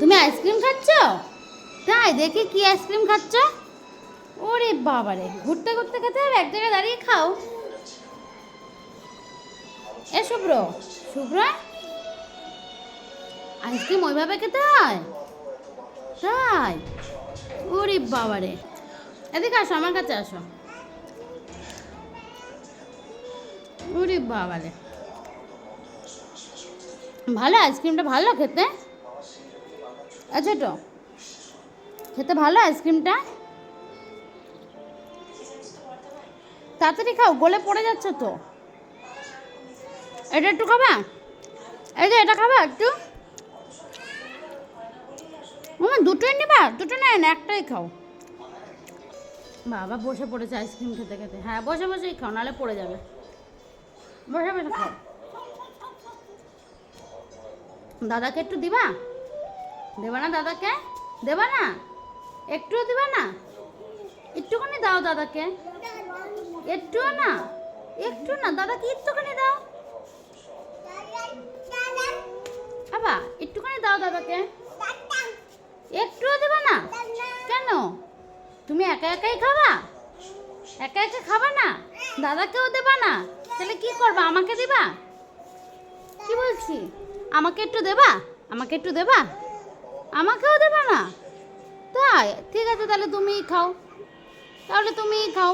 তুমি আইসক্রিম খাচ্ছ? তাই, দেখি কি আইসক্রিম খাচ্ছ। ওরে বাবারে, ঘুরতে ঘুরতে খেতে হবে, এক জায়গায় দাঁড়িয়ে খাও। এ শুভ্র শুভ্র? আইসক্রিম ওইভাবে খেতে হয়? তাই? ওরে বাবারে। এদিকে আসো, আমার কাছে আসো। ওরে বাবারে। ভালো, আইসক্রিমটা ভালো খেতে। আচ্ছা তো। খেতে ভালো আইসক্রিমটা? তাড়াতাড়ি খাও, গলে পড়ে যাচ্ছে তো। এটা একটু খাবা? এই যে, এটা খাবা একটু। মামা দুটোই নেবা? দুটো নেয় না, একটাই খাও। বাবা, বসে পড়েছে আইসক্রিম খেতে খেতে। হ্যাঁ বসে বসেই খাও, নাহলে পড়ে যাবে। বসে বসে খাও। দাদাকে একটু দিবা? দেবা না দাদাকে? দেবা না? একটুও দিবা না? একটুখানি দাও দাদাকে। একটুও না? একটু না? দাদাকে একটুখানি দাও। আবা একটুখানি দাও দাদাকে। একটুও দেবা না? কেন? তুমি একা একাই খাবা? একা একা খাবা না? দাদাকেও দেবা না? তাহলে কি করবা? আমাকে দিবা? কি বলছি? আমাকে একটু দেবা? আমাকে একটু দেবা? আমাকেও দেবে না। তাই ঠিক আছে তাহলে তুমিই খাও। তাহলে তুমিই খাও।